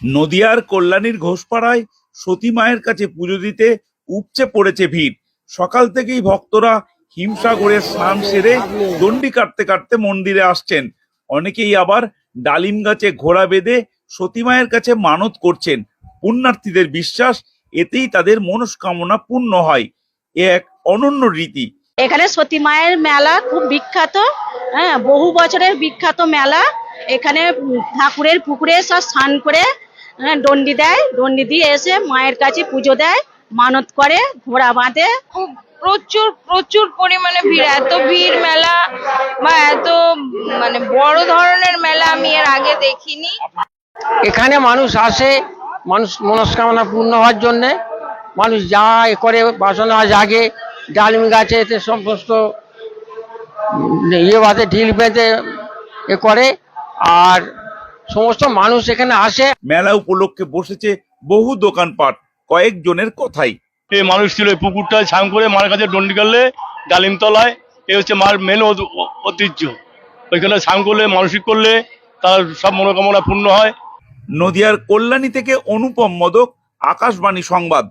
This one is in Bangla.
নদিয়ার কল্যাণীর ঘোষপাড়ায় সতী মায়ের কাছে পুজো দিতে উপচে পড়েছে ভিড়। সকাল থেকেই ভক্তরা হিমসাগরে স্নান সেরে দণ্ডি কাটতে কাটতে মন্দিরে আসছেন। অনেকেই আবার ডালিম গাছে ঘোড়া বেঁধে সতী মায়ের কাছে মানত করছেন। পুণ্যার্থীদের বিশ্বাস, এতেই তাদের মনস্কামনা পূর্ণ হয়। এ এক অনন্য রীতি। এখানে সতী মায়ের মেলা খুব বিখ্যাত। হ্যাঁ বহু বছরের বিখ্যাত মেলা। এখানে ঠাকুরের পুকুরে সব স্নান করে হ্যাঁ, দণ্ডি দেয় দণ্ডি দিয়ে এসে মায়ের কাছে পুজো দেয় মানত করে ঘোড়া বাঁধে। প্রচুর প্রচুর পরিমাণে ভিড় এত ভিড় মেলা বা এত মানে বড় ধরনের মেলা আমি এর আগে দেখিনি। এখানে মানুষ আসে মানুষ মনস্কামনা পূর্ণ হওয়ার জন্যে। মানুষ যা এ করে বাসনা জাগে ডালিম গাছে এতে সমস্ত ইয়ে বাঁধে ঢিল বেঁধে এ করে। আর সমস্ত মানুষ এখানে আসে। মেলা উপলক্ষে বসেছে বহু দোকানপাট কয়েকজনের কথাই। এই মানুষ ছিল এই পুকুরটায় ছাম করে মার কাছে ডন্ডি করলে ডালিমতলায় এ এই হচ্ছে মার মেন ঐতিহ্য। ওইখানে ছাম করলে মানসিক করলে তার সব মনোকামনা পূর্ণ হয়। নদিয়ার কল্যাণী থেকে অনুপম মদক আকাশবাণী সংবাদ।